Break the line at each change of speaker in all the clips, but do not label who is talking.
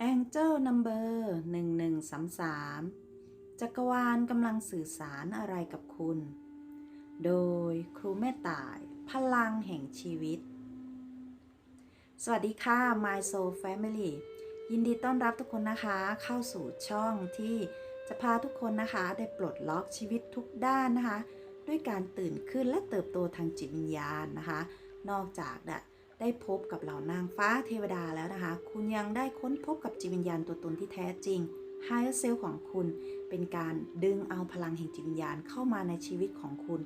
Angel Number 1133 จักรวาลกำลังสื่อสารอะไรกับคุณ โดยครูแม่ต่าย พลังแห่งชีวิต สวัสดีค่ะ My Soul Family ยินดีต้อนรับทุกคนนะคะเข้าสู่ช่องที่จะพาทุกคนนะคะได้ปลดล็อกชีวิตทุกด้านนะคะ ด้วยการตื่นขึ้นและเติบโตทางจิตวิญญาณนะคะ นอกจากได้ ได้พบกับเหล่านางฟ้าเทวดาแล้วนะคะ คุณยังได้ค้นพบกับจิตวิญญาณตัวตนที่แท้จริง Higher Self ของคุณ เป็นการดึงเอาพลังแห่งจิตวิญญาณเข้ามาในชีวิตของคุณ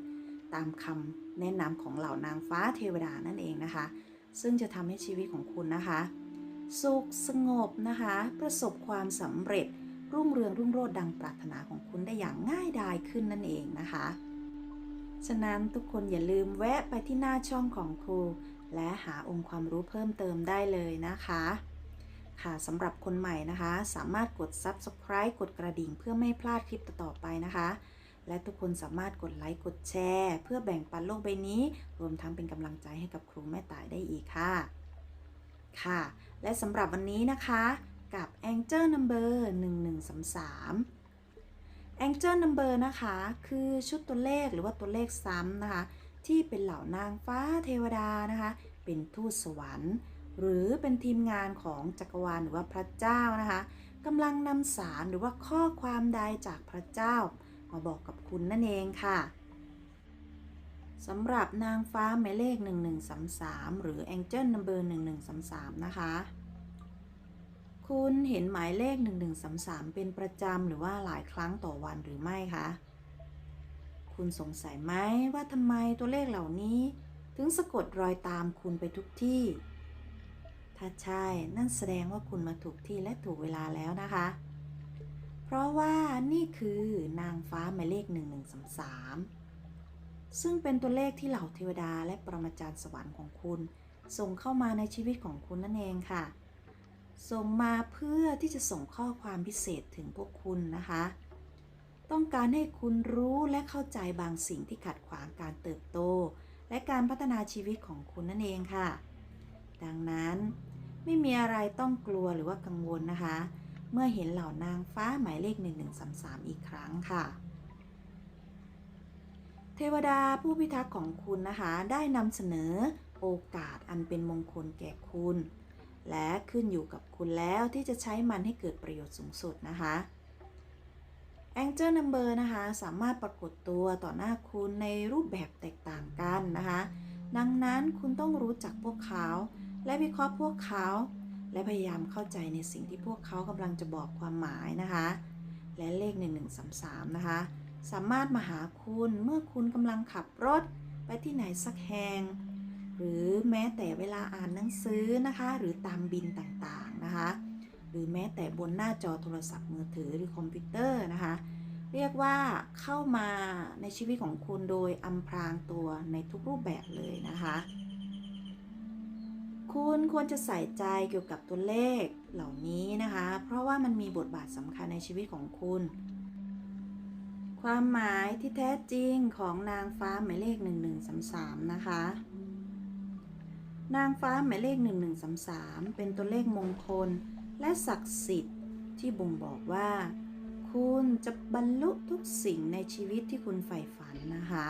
ตามคำแนะนำของเหล่านางฟ้าเทวดานั่นเองนะคะ ซึ่งจะทำให้ชีวิตของคุณนะคะ สุขสงบนะคะ ประสบความสำเร็จรุ่งเรืองรุ่งโรจน์ดังปรารถนาของคุณได้อย่างง่ายดายขึ้นนั่นเองนะคะ ฉะนั้นทุกคนอย่าลืมแวะไปที่หน้าช่องของครู และหาองค์ความรู้เพิ่มเติมได้เลยนะคะ ค่ะสำหรับคนใหม่นะคะ สามารถกด subscribe กดกระดิ่งเพื่อไม่พลาดคลิปต่อไปนะคะ และทุกคนสามารถกดไลค์กดแชร์ เพื่อแบ่งปันโลกใบนี้ รวมทั้งเป็นกำลังใจให้กับครูแม่ต่ายได้อีกค่ะ ค่ะ และสำหรับวันนี้นะคะกับ Angel Number 1133 Angel Number นะคะ คือชุดตัวเลขหรือว่าตัวเลขซ้ำนะคะ ที่เป็นเหล่านางฟ้าเทวดานะคะ เป็นทูตสวรรค์ หรือเป็นทีมงานของจักรวาลหรือว่าพระเจ้านะคะกำลังนำสารหรือว่าข้อความใดจากพระเจ้า มาบอกกับคุณนั่นเองค่ะสำหรับนางฟ้าหมายเลข 1133 หรือ Angel Number 1133 นะคะ คุณเห็นหมายเลข 1133 เป็นประจำหรือว่าหลายครั้งต่อวันหรือไม่คะ คุณสงสัยไหมว่าทำไมตัวเลขเหล่านี้ ถึงสะกดรอยตามคุณไปทุกที่ ถ้าใช่นั่นแสดงว่าคุณมาถูกที่และถูกเวลาแล้วนะคะ เพราะว่านี่คือนางฟ้าหมายเลข 1133 ซึ่งเป็นตัวเลขที่เหล่าเทวดาและปรมาจารย์สวรรค์ของคุณ ส่งเข้ามาในชีวิตของคุณนั่นเองค่ะ ส่งมาเพื่อที่จะส่งข้อความพิเศษถึงพวกคุณนะคะ ต้องการให้คุณรู้และเข้าใจบางสิ่งที่ขัดขวางการเติบโต และการพัฒนาชีวิตของคุณนั่นเองค่ะ ดังนั้นไม่มีอะไรต้องกลัวหรือว่ากังวลนะคะ เมื่อเห็นเหล่านางฟ้าหมายเลข 1133 อีกครั้งค่ะ เทวดาผู้พิทักษ์ของคุณนะคะ ได้นำเสนอโอกาสอันเป็นมงคลแก่คุณ และขึ้นอยู่กับคุณแล้วที่จะใช้มันให้เกิดประโยชน์สูงสุดนะคะ Angel Number นะคะ สามารถปรากฏตัวต่อหน้าคุณในรูปแบบแตกต่างกันนะคะ ดังนั้นคุณต้องรู้จักพวกเขา และวิเคราะห์พวกเขา และพยายามเข้าใจในสิ่งที่พวกเขากำลังจะบอกความหมายนะคะ และเลข 1133 นะคะ สามารถมาหาคุณเมื่อคุณกำลังขับรถไปที่ไหนสักแห่งหรือแม้แต่เวลาอ่านหนังสือนะคะ หรือตามบินต่างๆนะคะ หรือแม้แต่บนหน้าจอโทรศัพท์มือถือหรือคอมพิวเตอร์นะคะ เรียกว่าเข้ามาในชีวิตของคุณโดยอำพรางตัวในทุกรูปแบบเลยนะคะ คุณควรจะใส่ใจเกี่ยวกับตัวเลขเหล่านี้นะคะ เพราะว่ามันมีบทบาทสำคัญในชีวิตของคุณ ความหมายที่แท้จริงของนางฟ้าหมายเลข 1133 นะคะนางฟ้าหมายเลข 1133 เป็นตัวเลขมงคล และศักดิ์สิทธิ์ที่บ่งบอกว่า คุณจะบรรลุทุกสิ่งในชีวิตที่คุณใฝ่ฝันนะคะ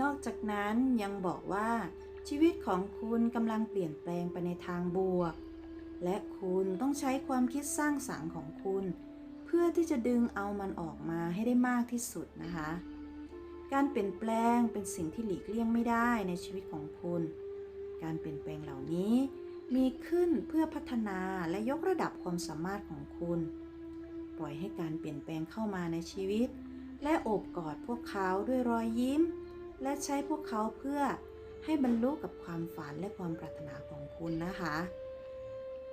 นอกจากนั้นยังบอกว่า ชีวิตของคุณกำลังเปลี่ยนแปลงไปในทางบวก และคุณต้องใช้ความคิดสร้างสรรค์ของคุณ เพื่อที่จะดึงเอามันออกมาให้ได้มากที่สุดนะคะ การเปลี่ยนแปลงเป็นสิ่งที่หลีกเลี่ยงไม่ได้ในชีวิตของคุณ การเปลี่ยนแปลงเหล่านี้ มีขึ้นเพื่อพัฒนาและยกระดับความสามารถของคุณ ปล่อยให้การเปลี่ยนแปลงเข้ามาในชีวิต และโอบกอดพวกเขาด้วยรอยยิ้ม และใช้พวกเขาเพื่อให้บรรลุกับความฝันและความปรารถนาของคุณนะคะ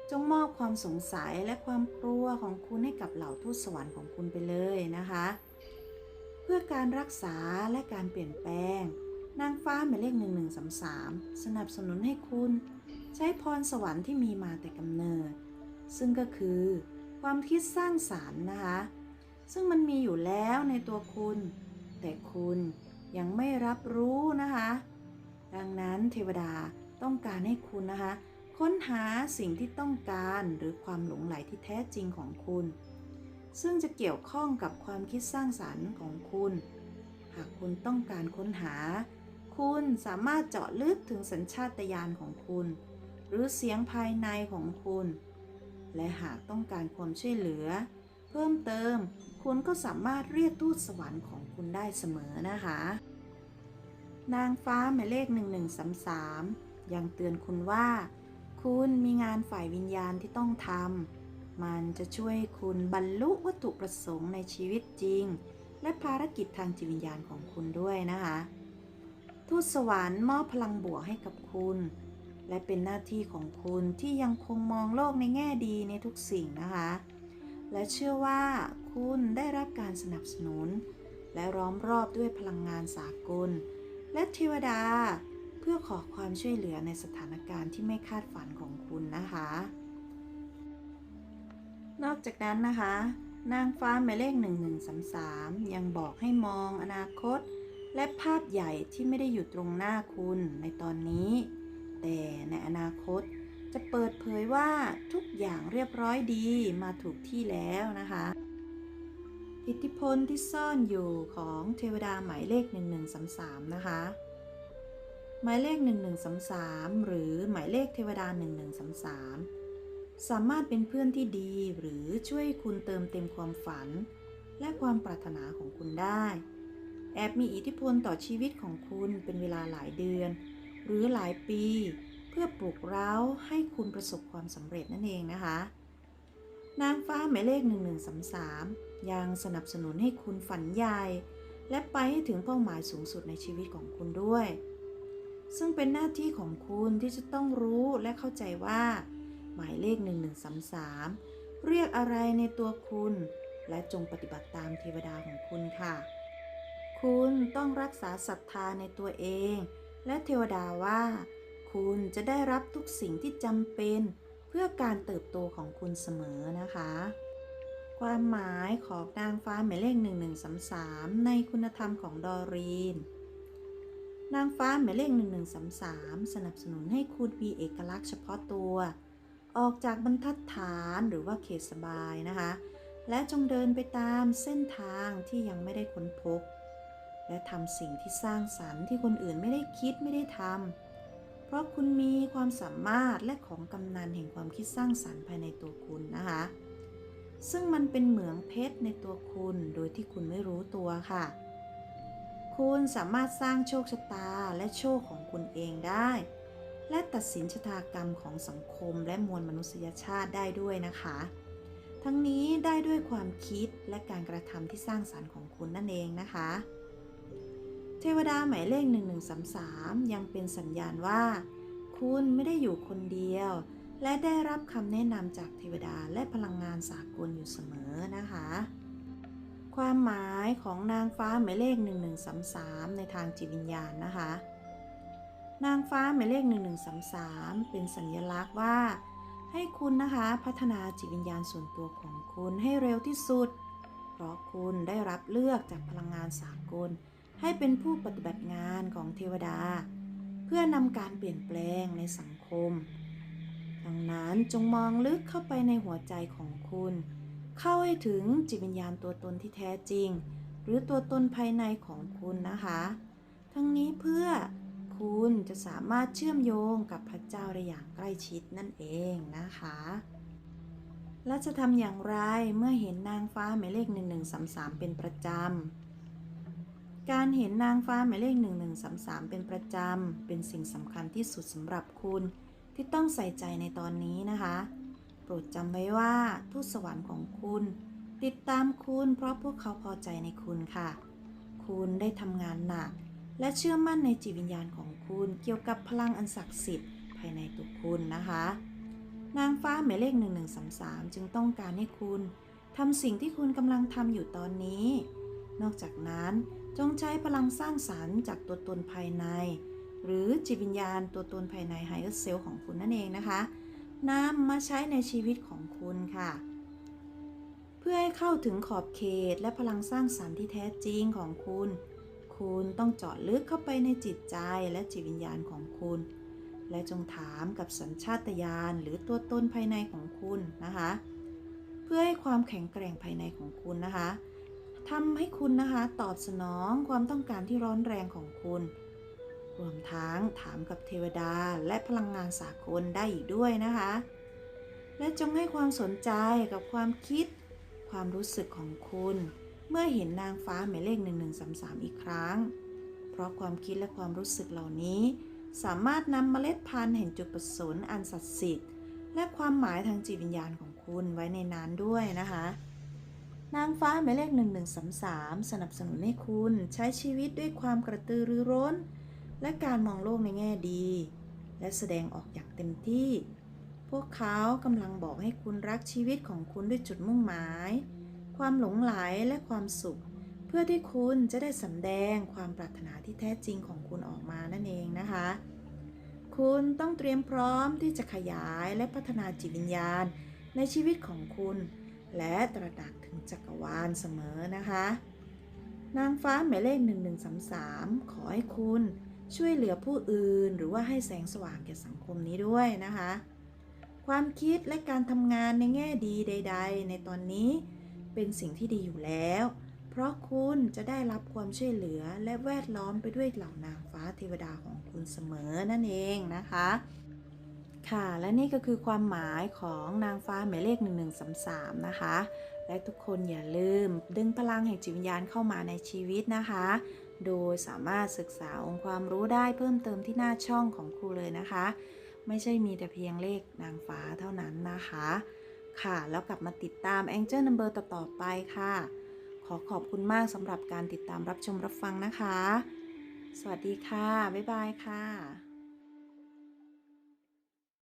จงมอบความสงสัยและความกลัวของคุณให้กับเหล่าทูตสวรรค์ของคุณไปเลยนะคะ เพื่อการรักษาและการเปลี่ยนแปลง นางฟ้าหมายเลข 1133 สนับสนุนให้คุณ ใช้พรสวรรค์ที่มีมาแต่กำเนิด ซึ่งก็คือความคิดสร้างสารรค์นะคะ ซึ่งมันมีอยู่แล้วในตัวคุณ แต่คุณยังไม่รับรู้นะคะ ดังนั้นเทวดาต้องการให้คุณนะคะ ค้นหาสิ่งที่ต้องการหรือความหลงไหลที่แท้จริงของคุณ ซึ่งจะเกี่ยวข้องกับความคิดสร้างสรรค์ของคุณ หากคุณต้องการค้นหา คุณสามารถเจาะลึกถึงสัญชาตญาณของคุณ หรือเสียงภายในของคุณ และหากต้องการความช่วยเหลือ เพิ่มเติมคุณก็สามารถเรียกทูตสวรรค์ของคุณได้เสมอนะคะ นางฟ้าหมายเลข 1133 ยังเตือนคุณว่า คุณมีงานฝ่ายวิญญาณที่ต้องทำมันจะช่วยคุณบรรลุวัตถุประสงค์ในชีวิตจริง และภารกิจทางจิตวิญญาณของคุณด้วยนะคะ ทูตสวรรค์มอบพลังบวกให้กับคุณ และเป็นหน้าที่ของคุณที่ยังคงมองโลกในแง่ดีในทุกสิ่งนะคะ และเชื่อว่าคุณได้รับการสนับสนุน และล้อมรอบด้วยพลังงานสากล และเทวดา เพื่อขอความช่วยเหลือในสถานการณ์ที่ไม่คาดฝันของคุณนะคะ นอกจากนั้นนะคะ นางฟ้าหมายเลข 1133 ยังบอกให้มองอนาคต และภาพใหญ่ที่ไม่ได้อยู่ตรงหน้าคุณในตอนนี้ แต่ในอนาคตจะเปิดเผยว่าทุกอย่างเรียบร้อยดีมาถูกที่แล้วนะคะ อิทธิพลที่ซ่อนอยู่ของเทวดาหมายเลข 1133 นะคะ หมายเลข 1133 หรือหมายเลขเทวดา 1133 สามารถเป็นเพื่อนที่ดีหรือช่วยคุณเติมเต็มความฝัน และความปรารถนาของคุณได้ แอบมีอิทธิพลต่อชีวิตของคุณเป็นเวลาหลายเดือน หรือหลายปี เพื่อปลุกเร้าให้คุณประสบความสำเร็จนั่นเองนะคะ นางฟ้าหมายเลข 1133 ยังสนับสนุนให้คุณฝันใหญ่ และไปให้ถึงเป้าหมายสูงสุดในชีวิตของคุณด้วย ซึ่งเป็นหน้าที่ของคุณที่จะต้องรู้และเข้าใจว่า หมายเลข 1133 เรียกอะไรในตัวคุณ และจงปฏิบัติตามเทวดาของคุณค่ะ คุณต้องรักษาศรัทธาในตัวเอง และเทวดาว่า คุณจะได้รับทุกสิ่งที่จำเป็นเพื่อการเติบโตของคุณเสมอนะคะ ความหมายของนางฟ้าหมายเลข 1133 ในคุณธรรมของดอรีน นางฟ้าหมายเลข 1133 สนับสนุนให้คุณมีเอกลักษณ์เฉพาะตัว ออกจากบรรทัดฐานหรือว่าเขตสบายนะคะ และจงเดินไปตามเส้นทางที่ยังไม่ได้ค้นพบ และทำสิ่งที่สร้างสรรค์ที่คนอื่นไม่ได้คิดไม่ได้ทำ เพราะคุณมีความสามารถและของกำนันแห่งความคิดสร้างสรรค์ภายในตัวคุณนะคะ ซึ่งมันเป็นเหมืองเพชรในตัวคุณโดยที่คุณไม่รู้ตัวค่ะ คุณสามารถสร้างโชคชะตาและโชคของคุณเองได้ และตัดสินชะตากรรมของสังคมและมวลมนุษยชาติได้ด้วยนะคะ ทั้งนี้ได้ด้วยความคิดและการกระทำที่สร้างสรรค์ของคุณนั่นเองนะคะ เทวดาหมายเลข 1133 ยังเป็นสัญญาณว่า คุณไม่ได้อยู่คนเดียว และได้รับคำแนะนำจากเทวดาและพลังงานสากลอยู่เสมอนะคะ ความหมายของนางฟ้าหมายเลข 1133 ในทางจิตวิญญาณนะคะ นางฟ้าหมายเลข 1133 เป็นสัญลักษณ์ว่า ให้คุณนะคะพัฒนาจิตวิญญาณส่วนตัวของคุณให้เร็วที่สุด เพราะคุณได้รับเลือกจากพลังงานสากล ให้เป็นผู้ปฏิบัติงานของเทวดา เพื่อนำการเปลี่ยนแปลงในสังคม ดังนั้นจงมองลึกเข้าไปในหัวใจของคุณ เข้าให้ถึงจิตวิญญาณตัวตนที่แท้จริง หรือตัวตนภายในของคุณนะคะ ทั้งนี้เพื่อคุณจะสามารถเชื่อมโยงกับพระเจ้าได้อย่างใกล้ชิดนั่นเองนะคะ และจะทำอย่างไรเมื่อเห็นนางฟ้าหมายเลข 1133 เป็นประจำ การเห็นนางฟ้าหมายเลข 1133 เป็นประจำ เป็นสิ่งสำคัญที่สุดสำหรับคุณที่ต้องใส่ใจในตอนนี้นะคะ โปรดจำไว้ว่าทูตสวรรค์ของคุณ ติดตามคุณเพราะพวกเขาพอใจในคุณค่ะ คุณได้ทำงานหนัก และเชื่อมั่นในจิตวิญญาณของคุณเกี่ยวกับพลังอันศักดิ์สิทธิ์ภายในตัวคุณนะคะ นางฟ้าหมายเลข 1133 จึงต้องการให้คุณทำสิ่งที่คุณกำลังทำอยู่ตอนนี้ นอกจากนั้นจงใช้พลังสร้างสารรค์จากตัวตนภายใน หรือจิตวิญญาณตัวตนภายในไฮเออร์เซลของคุณนั่นเองนะคะนำมาใช้ในชีวิตของคุณค่ะ เพื่อให้เข้าถึงขอบเขตและพลังสร้างสรรค์ที่แท้จริงของคุณ คุณต้องเจาะลึกเข้าไปในจิตใจและจิตวิญญาณของคุณ และจงถามกับสัญชาตญาณหรือตัวตนภายในของคุณนะคะ เพื่อให้ความแข็งแกร่งภายในของคุณนะคะ ทำให้คุณนะคะตอบสนองความต้องการที่ร้อนแรงของคุณ รวมทั้งถามกับเทวดาและพลังงานสากลได้อีกด้วยนะคะ และจงให้ความสนใจกับความคิด ความรู้สึกของคุณ เมื่อเห็นนางฟ้าหมายเลข 1133 อีกครั้ง เพราะความคิดและความรู้สึกเหล่านี้ สามารถนำเมล็ดพันธุ์แห่งจุดประสงค์อันศักดิ์สิทธิ์และความหมายทางจิตวิญญาณของคุณไว้ในนั้นด้วยนะคะ นางฟ้าหมายเลข 1133 สนับสนุนให้คุณใช้ชีวิตด้วยความกระตือรือร้น และการมองโลกในแง่ดี และแสดงออกอย่างเต็มที่ พวกเขากำลังบอกให้คุณรักชีวิตของคุณด้วยจุดมุ่งหมาย ความหลงไหลและความสุข เพื่อที่คุณจะได้สำแดงความปรารถนาที่แท้จริงของคุณออกมานั่นเองนะคะ คุณต้องเตรียมพร้อมที่จะขยายและพัฒนาจิตวิญญาณในชีวิตของคุณ และตระหนักถึงจักรวาลเสมอนะคะ นางฟ้าหมายเลข 1133 ขอให้คุณช่วยเหลือผู้อื่น หรือว่าให้แสงสว่างแก่สังคมนี้ด้วยนะคะ ความคิดและการทำงานในแง่ดีใด ๆ ในตอนนี้เป็นสิ่งที่ดีอยู่แล้ว เพราะคุณจะได้รับความช่วยเหลือและแวดล้อมไปด้วยเหล่านางฟ้าเทวดาของคุณเสมอนั่นเองนะคะ ค่ะ และนี่ก็คือความหมายของนางฟ้าหมายเลข 1133 นะคะ และทุกคนอย่าลืมดึงพลังแห่งจิตวิญญาณเข้ามาในชีวิตนะคะ โดยสามารถศึกษาองค์ความรู้ได้เพิ่มเติมที่หน้าช่องของครูเลยนะคะ ไม่ใช่มีแต่เพียงเลขนางฟ้าเท่านั้นนะคะ ค่ะ แล้วกลับมาติดตาม Angel Number ต่อๆไปค่ะ ขอขอบคุณมากสำหรับการติดตามรับชมรับฟังนะคะ สวัสดีค่ะ บ๊ายบายค่ะ